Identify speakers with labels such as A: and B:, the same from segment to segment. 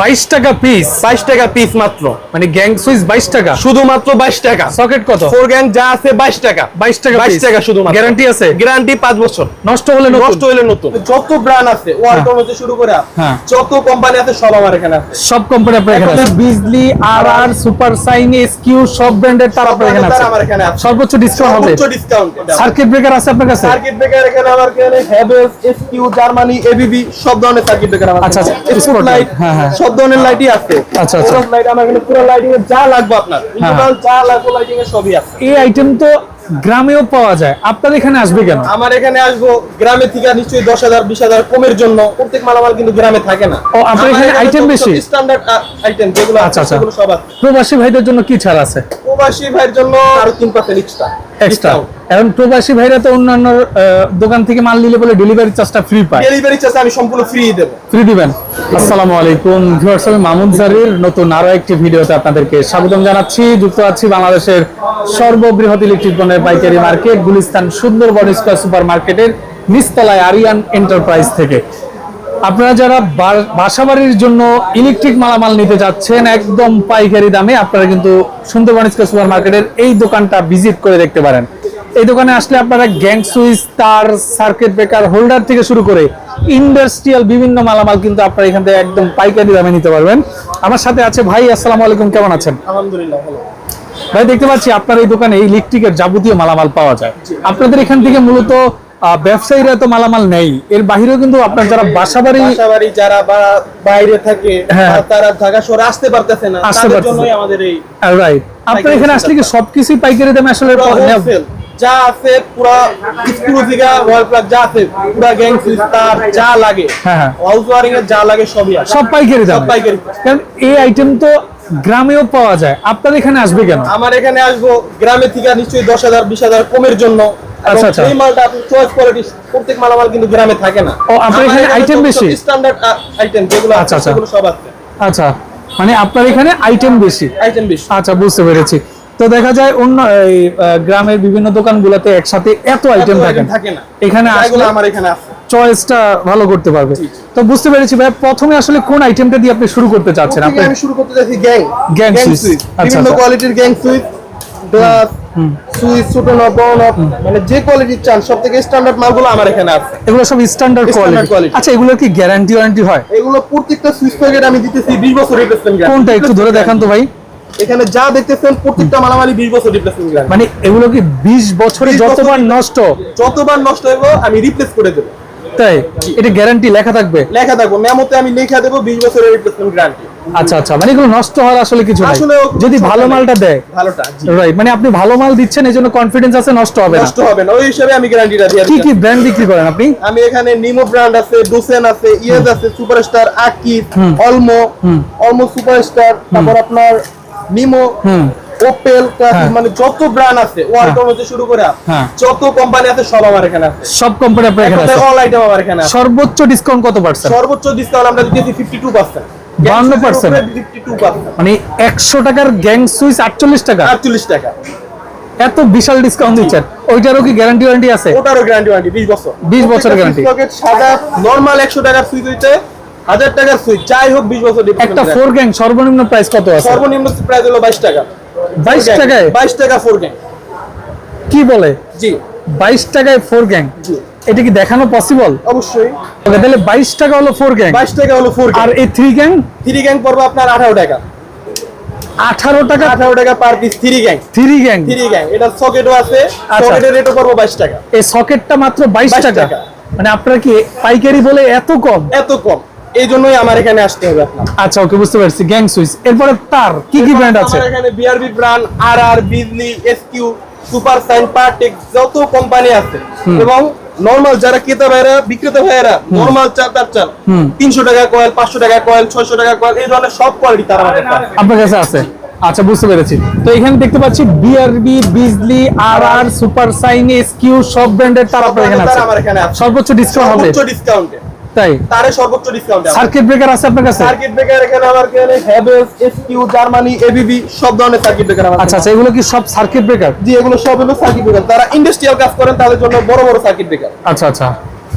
A: বাইশ টাকা পিস
B: বাইশ টাকা পিস মাত্র।
A: মানে গ্যাং সুইচ বাইশ টাকা।
B: শুধুমাত্র বাইশ টাকা।
A: সকেট কত?
B: ফোর গ্যাং যা আছে বাইশ টাকা।
A: বাইশ টাকা
B: বাইশ। টাকা শুধু
A: গ্যারান্টি আছে?
B: গ্যারান্টি পাঁচ বছর।
A: নষ্ট হলে নষ্ট
B: নষ্ট হইলে নতুন। যত ব্র্যান্ড আছে ওয়ালটন হতে শুরু করে
A: হ্যাঁ।
B: যত কোম্পানি আছে সব আমার এখানে আছে।
A: সব কোম্পানি আপনার এখানে আছে। বিজলি আর আর সুপার সাইন এসকিউ সব ব্র্যান্ডের তার আপনার এখানে আছে।
B: আমার এখানে আছে।
A: সর্বোচ্চ ডিসকাউন্ট হবে।
B: সর্বোচ্চ ডিসকাউন্ট
A: সার্কিট ব্রেকার আছে আপনার কাছে?
B: সার্কিট ব্রেকার এখানে আমার এখানে হ্যাভেলস এসকিউ জার্মানি এবিবি সব ধরনের সার্কিট ব্রেকার আমার
A: আচ্ছা, আচ্ছা,
B: আছে। স্পট লাইট
A: হ্যাঁ, হ্যাঁ।
B: সব ধরনের লাইটই আছে।
A: আচ্ছা, আচ্ছা।
B: লাইট আমার এখানে পুরো লাইটিং এ যা লাগবে আপনার।
A: হ্যাঁ।
B: টোটাল যা লাগবে লাইটিং এ সবই আছে।
A: এই আইটেম তো গ্রামেও পাওয়া যায়। আপনার এখানে আসবে কেন?
B: আমার এখানে আসব গ্রামে থেকে নিশ্চয়ই দশ হাজার বিশ হাজার কমের জন্য। প্রত্যেক মালামাল কিন্তু গ্রামে থাকে না।
A: ও, আপনার এখানে আইটেম বেশি?
B: স্ট্যান্ডার্ড আইটেম যেগুলো
A: আচ্ছা, আচ্ছা।
B: সব আছে।
A: প্রবাসী ভাইদের জন্য কি ছাড় আছে?
B: প্রবাসী ভাইয়ের জন্য আরও তিন পার্সেন্ট এক্সট্রা
A: এক্সট্রা প্রবাসী ভাইরা তো অন্যান্য দোকান থেকে মাল নিলে বলে ডেলিভারি চার্জটা ফ্রি পায়।
B: ডেলিভারি চার্জ আমি সম্পূর্ণ ফ্রি দেবো।
A: ফ্রি দিবেন। আসসালামু আলাইকুম। ভিউয়ার্স আমি মামুন জারির নতুন আরও একটি ভিডিওতে আপনাদেরকে স্বাগতম জানাচ্ছি। যুক্ত আছি বাংলাদেশের সর্ববৃহৎ ইলেকট্রিক পণ্যের পাইকারি market Gulistan Sundarban square super মার্কেটের নিচতলায় আরিয়ান এন্টারপ্রাইজ থেকে। আপনারা যারা বাসাবাড়ির জন্য ইলেকট্রিক মালামাল নিতে যাচ্ছেন একদম পাইকারি দামে আপনারা কিন্তু সুন্দরবন সুপার মার্কেটের এই দোকানটা ভিজিট করে দেখতে পারেন। এই দোকানে আসলে আপনারা গ্যাং সুইচ তার সার্কিট ব্রেকার হোল্ডার থেকে শুরু করে ইন্ডাস্ট্রিয়াল বিভিন্ন মালামাল কিন্তু আপনারা এখান থেকে একদম পাইকারি দামে নিতে পারবেন। আমার সাথে আছে ভাই আসসালামু আলাইকুম কেমন আছেন?
B: আলহামদুলিল্লাহ ভালো।
A: ভাই দেখতে পাচ্ছি আপনার এই দোকানে ইলেকট্রিকের যাবতীয় মালামাল পাওয়া যায়। আপনাদের এখান থেকে মূলত ব্যবসায়ীরা তো মালামাল নেই। এর বাহিরেও কিন্তু আপনার যারা বাসাবাড়ি
B: বাসাবাড়ি যারা বাইরে থাকে
A: হ্যাঁ।
B: তারা ঢাকা শহরে আসতে পারতেছে না
A: আসতে পারতেছে।
B: আমাদের এই
A: রাইট আপনার এখানে আসলে কি সবকিছুই পাইকারি দামে আসলে
B: যা আছে পুরা স্ক্রু থেকে ওয়াল প্লাগ যা আছে পুরা গ্যাং সুইচ তার যা লাগে।
A: হ্যাঁ, হ্যাঁ।
B: হাউস ওয়ারিং এর যা লাগে সবই আছে।
A: সব পাইকারি
B: সব পাইকারি।
A: কারণ এই আইটেম তো গ্রামেও পাওয়া যায়। আপনার এখানে আসবে কেন?
B: আমার এখানে আসব গ্রামে থেকে নিশ্চয়ই দশ হাজার বিশ হাজার কমের জন্য।
A: আচ্ছা, আচ্ছা।
B: এই মালটা আপনি চয়েস কোয়ালিটি প্রত্যেক মালামাল কিন্তু গ্রামে থাকে না।
A: ও, আপনার এখানে বেশি?
B: স্ট্যান্ডার্ড আইটেম যেগুলো
A: আচ্ছা, আচ্ছা।
B: সেগুলো সব আছে।
A: আচ্ছা মানে আপনার এখানে আইটেম বেশি?
B: আইটেম বেশি।
A: আচ্ছা বুঝতে পেরেছি। তো দেখা যায় অন্য এই গ্রামের বিভিন্ন দোকানগুলোতে একসাথে এত আইটেম থাকে
B: না।
A: এখানে আসলে
B: আমার এখানে আছে।
A: চয়েসটা ভালো করতে পারবে। তো বুঝতে পেরেছি ভাই প্রথমে আসলে কোন আইটেমটা দিয়ে আপনি শুরু করতে চাচ্ছেন? আপনি
B: আমি শুরু করতে যাচ্ছি গ্যাং। সুইচ।
A: আচ্ছা,
B: বিভিন্ন। কোয়ালিটির গ্যাং সুইচ গ্লাস সুইচ ছোট নব বড় নব মানে যে কোয়ালিটির চান সব থেকে স্ট্যান্ডার্ড মালগুলো আমার এখানে আছে।
A: এগুলো সব স্ট্যান্ডার্ড কোয়ালিটি আচ্ছা এগুলোর কি গ্যারান্টি ওয়ারেন্টি হয়?
B: এগুলো প্রত্যেকটা সুইচ প্যাকেট আমি দিতেছি 20 বছর রিপ্লেসমেন্ট গ্যারান্টি
A: কোনটা একটু ধরে দেখান তো ভাই।
B: এখানে যা দেখতেছেন প্রত্যেকটা মালামালি 20 বছর রিপ্লেসমেন্ট গ্যারান্টি
A: মানে এগুলো কি 20 বছরে যতবার নষ্ট?
B: যতবার নষ্ট হইব আমি রিপ্লেস করে দেব।
A: তাই? এটা গ্যারান্টি লেখা থাকবে?
B: লেখা থাকব। মেমোতে আমি লেখা দেব 20 বছরের রিপ্লেসমেন্ট গ্যারান্টি
A: আচ্ছা আচ্ছা মানে এগুলো নষ্ট হওয়ার আসলে কিছু নাই। যদি ভালো মালটা দেয়।
B: ভালোটা
A: রাইট মানে আপনি ভালো মাল দিচ্ছেন এই জন্য কনফিডেন্স আছে নষ্ট হবে না।
B: নষ্ট হবে না। ওই হিসাবে আমি গ্যারান্টিটা দিয়ে
A: কি
B: দিচ্ছি।
A: কি ব্র্যান্ড বিক্রি করেন আপনি?
B: আমি এখানে নিমো ব্র্যান্ড আছে ডোসেন আছে ইয়েজ আছে সুপারস্টার আকিব অলমো অলমো সুপারস্টার তারপর আপনার নিমো ওপেল মানে যত ব্র্যান্ড আছে ওয়ালটন হতে শুরু করে
A: হ্যাঁ।
B: যত কোম্পানি আছে সব আমার এখানে আছে।
A: সব কোম্পানি আপনার এখানে আছে।
B: অল আইটেম আমার এখানে
A: সর্বোচ্চ ডিসকাউন্ট কত পার্সেন্ট
B: সর্বোচ্চ ডিসকাউন্ট আমরা দিতেছি 52%
A: 52%
B: 52%
A: মানে একশো টাকার গ্যাং সুইচ আটচল্লিশ টাকা।
B: 48 টাকা।
A: এত বিশাল ডিসকাউন্ট দিচ্ছেন। ওইটারও কি গ্যারান্টি ওয়ারেন্টি আছে?
B: ওটারও গ্যারান্টি ওয়ারেন্টি 20 বছর।
A: 20 বছরের guarantee।
B: পকেট সাদা নরমাল 100 টাকার সুইচ হইতে 1000 টাকার সুইচ যাই হোক 20 বছর
A: একটা ফোর গ্যাং সর্বনিম্ন প্রাইস কত আছে?
B: সর্বনিম্ন প্রাইস হলো 22 টাকা।
A: 22 টাকায়?
B: 22 টাকা ফোর গ্যাং
A: কি বলে?
B: জি।
A: বাইশ টাকায় ফোর গ্যাং
B: জি।
A: এটা কি দেখানো পসিবল
B: অবশ্যই।
A: তাহলে বাইশ টাকা হলো ফোর গ্যাং
B: 22 টাকা হলো ফোর
A: আর এই থ্রি গ্যাং
B: থ্রি গ্যাং পড়বে আপনার 18 টাকা।
A: আঠারো টাকা?
B: 18 টাকা per piece three gang
A: three gang
B: three gang এটা সকেটও আছে। সকেটের রেটও পড়বে 22 টাকা।
A: এই সকেটটা মাত্র বাইশ
B: 22
A: টাকা। মানে আপনারা কি পাইকারি বলে এত কম?
B: এত কম। এই জন্যই আমার এখানে আসতে হবে আপনার।
A: আচ্ছা ওকে বুঝতে পারছি। গ্যাং সুইচ এরপরে তার কি কি ব্র্যান্ড আছে?
B: এখানে বিআরবি ব্র্যান্ড আর আর Bijli SQ super sign Partex যত কোম্পানি আছে। এবং নরমাল যারা ক্রেতা ভাইরা বিক্রেতা ভাইরা নর্মাল চাল তার চাল। তিনশো টাকা কয়েল পাঁচশো টাকা কয়েল ছয়শো টাকা কয়েল এই ধরনের সব কোয়ালিটি তারা
A: আপনার কাছে আছে? আচ্ছা বুঝতে পেরেছি। তো এখানে দেখতে পাচ্ছি বিআরবি বিজলি আর আর সুপার সাইন এসকিউ সব ব্র্যান্ডের তার আপনার এখানে আছে। সর্বোচ্চ ডিসকাউন্ট হবে।
B: সর্বোচ্চ ডিসকাউন্টে
A: তাই?
B: তারে সর্বোচ্চ ডিসকাউন্ট
A: সার্কিট ব্রেকার আছে আপনার কাছে?
B: সার্কিট ব্রেকার এখানে আমার এখানে হ্যাভেলস এসকিউ জার্মানি এবিবি সব ধরনের সার্কিট ব্রেকার আমার
A: আচ্ছা আচ্ছা এগুলো কি সব সার্কিট ব্রেকার
B: জি এগুলো সব হলো সার্কিট ব্রেকার যারা ইন্ডাস্ট্রিয়াল কাজ করেন তাদের জন্য বড় বড় সার্কিট ব্রেকার
A: আচ্ছা আচ্ছা।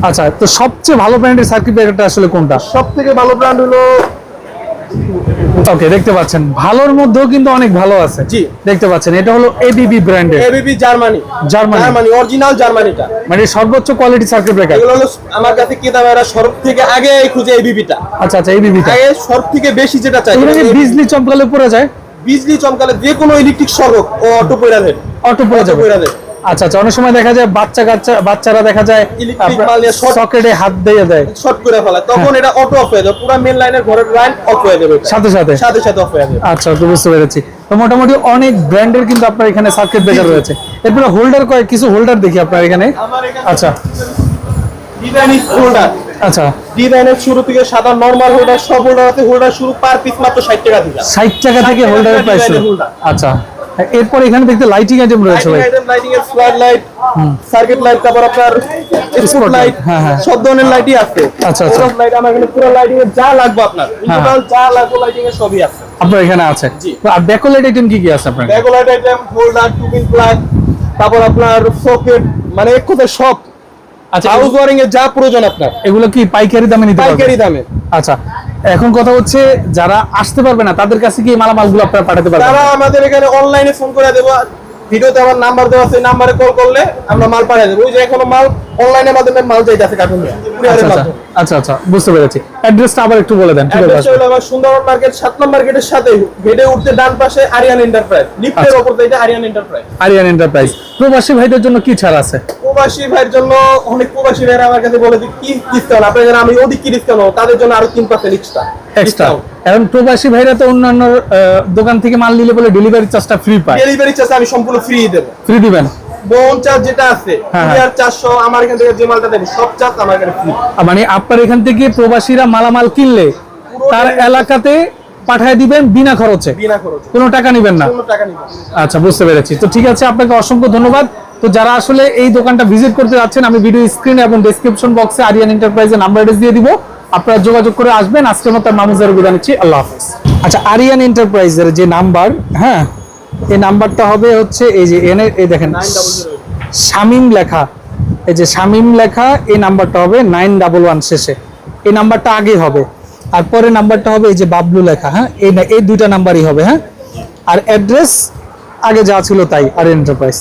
A: আচ্ছা তো সবচেয়ে ভালো ব্র্যান্ডের সার্কিট ব্রেকারটা আসলে কোনটা?
B: সব থেকে ভালো ব্র্যান্ড হলো
A: ওকে দেখতে পাচ্ছেন। ভালোর মধ্যেও কিন্তু অনেক ভালো আছে।
B: জি।
A: দেখতে পাচ্ছেন এটা হলো এবিবি ব্র্যান্ডের
B: ABB Germany.
A: Germany.
B: Germany original জার্মানিটা।
A: মানে সর্বোচ্চ কোয়ালিটি সার্কিট ব্রেকার
B: এগুলো হলো আমার কাছে ভাইরা সর্ব থেকে আগে খুঁজে এবিবিটা
A: আচ্ছা আচ্ছা এবিবিটা
B: আগে সব থেকে বেশি যেটা চাই
A: এগুলো বিজলি চমকালে পড়ে যায়?
B: বিজলি চমকালে যে কোনো ইলেকট্রিক সড়ক ও অটো দেবে।
A: অটো পড়ে যাবে। আচ্ছা আচ্ছা অনেক সময় দেখা যায় বাচ্চা কাচ্চা বাচ্চারা দেখা যায় সকেটে হাত দিয়ে দেয়।
B: শর্ট করে ফেলা। তখন এটা অটো অফ হয়ে যাবে। পুরো মেন লাইনের ঘরের লাইন অফ হয়ে যাবে
A: সাথে সাথে।
B: সাথে সাথে অফ হয়ে যাবে।
A: আচ্ছা তো বুঝতে পেরেছি। তো মোটামুটি অনেক ব্র্যান্ডের কিন্তু আপনার এখানে সার্কিট ব্রেকার রয়েছে। এরপরে হোল্ডার কয়েক কিছু হোল্ডার দেখি আপনার এখানে। আচ্ছা।
B: হোল্ডার
A: আচ্ছা।
B: ডিজাইনের শুরু থেকে সাদা নরমাল হোল্ডার সব হোল্ডার আছে। হোল্ডার শুরু পার পিস মাত্র 60 টাকা থেকে।
A: ষাট টাকা থেকে হোল্ডারের
B: টাকা
A: প্রাইস
B: ডিজাইনের
A: আচ্ছা। এরপর এখানে দেখতে লাইটিং আইটেম রয়েছে ভাই।
B: আইটেম লাইটিং এর ফ্লাড লাইট সার্কিট লাইট তারপর আপনার স্পট লাইট
A: হ্যাঁ, হ্যাঁ।
B: সব ধরনের লাইটই আছে।
A: আচ্ছা, আচ্ছা।
B: লাইট আমার এখানে পুরো লাইটিং এর যা লাগবে আপনার
A: হ্যাঁ।
B: টোটাল যা লাগবে লাইটিং এর সবই আছে।
A: আপনার এখানে আছে। তো আর ডেকোলেট আইটেম কি কি আছে আপনার?
B: Regular item holder two pin plug তারপর আপনার সকেট মানে এক কথায় সব।
A: আচ্ছা
B: হাউস ওয়ারিং এর যা প্রয়োজন আপনার।
A: এগুলো কি পাইকারি দামে নিতে পারবেন?
B: পাইকারি দামে।
A: আচ্ছা এখন কথা হচ্ছে যারা আসতে পারবে না তাদের কাছে কি মালামালগুলো আপনারা পাঠাতে পারবেন?
B: তারা আমাদের এখানে অনলাইনে ফোন করে দেবো ভিডিওতে আমার নাম্বার দেওয়া আছে নাম্বারে কল করলে আমরা মাল পাঠিয়ে দেবো। ওই যে এখনও মাল অনলাইনের মাধ্যমে মাল যাইতেছে কার্টুন নিয়ে
A: আচ্ছা আচ্ছা বুঝতে পেরেছি। অ্যাড্রেসটা আবার একটু বলে দেন ঠিক
B: অ্যাড্রেস
A: আছে
B: হলো আমার সুন্দরবন মার্কেট সাত নম্বর মার্কেটের সাথে গেটে উঠতে ডান পাশে আরিয়ান এন্টারপ্রাইজ লিফটের
A: আচ্ছা।
B: ওপর আরিয়ান এন্টারপ্রাইজ
A: আরিয়ান এন্টারপ্রাইজ প্রবাসী ভাইদের জন্য কি ছাড় আছে?
B: প্রবাসী ভাইয়ের জন্য অনেক প্রবাসী ভাইরা আমার কাছে বলে যে কি ডিসকাউন্ট আপনার জন্য আমি কি ডিসকাউন্ট তাদের জন্য আরও তিন পার্সেন্ট এক্সট্রা
A: এক্সট্রা এখন প্রবাসী ভাইরা তো অন্যান্য দোকান থেকে মাল নিলে বলে ডেলিভারি চার্জটা ফ্রি পায়।
B: ডেলিভারি চার্জ আমি সম্পূর্ণ ফ্রি দেবো।
A: ফ্রি দিবেন?
B: বোন চার্জ যেটা আছে
A: হ্যাঁ,
B: কুরিয়ার চারশো আমার এখান থেকে যে মালটা দেবো সব চার্জ আমার এখানে ফ্রি
A: মানে আপনার এখান থেকে প্রবাসীরা মালামাল কিনলে তার এলাকাতে পাঠায় দিবেন বিনা খরচে।
B: বিনা খরচে।
A: কোনো টাকা নেবেন না?
B: কোনো টাকা নিবে
A: আচ্ছা বুঝতে পেরেছি। তো ঠিক আছে আপনাকে অসংখ্য ধন্যবাদ। তো যারা আসলে এই দোকানটা ভিজিট করতে যাচ্ছেন, আমি ভিডিও স্ক্রিন এবং ডেসক্রিপশন বক্সে আরিয়ান এন্টারপ্রাইজের নাম্বার দিয়ে দিব। আপনারা যোগাযোগ করে আসবেন আজকের মতো মামুজার বিদায় নিচ্ছি, আল্লাহ হাফেজ। আচ্ছা আরিয়ান এন্টারপ্রাইজের যে নাম্বার হ্যাঁ এই নাম্বারটা হবে হচ্ছে এই যে এনে, এই দেখেন, শামিম লেখা, এই যে শামিম লেখা, এই নাম্বারটা হবে নাইন ডাবল ওয়ান শেষে। এই নাম্বারটা আগে হবে। আর পরে নাম্বারটা হবে এই যে বাবলু লেখা হ্যাঁ এই এই দুইটা নাম্বারই হবে হ্যাঁ। আর অ্যাড্রেস আগে যা ছিল তাই আর এন্টারপ্রাইজ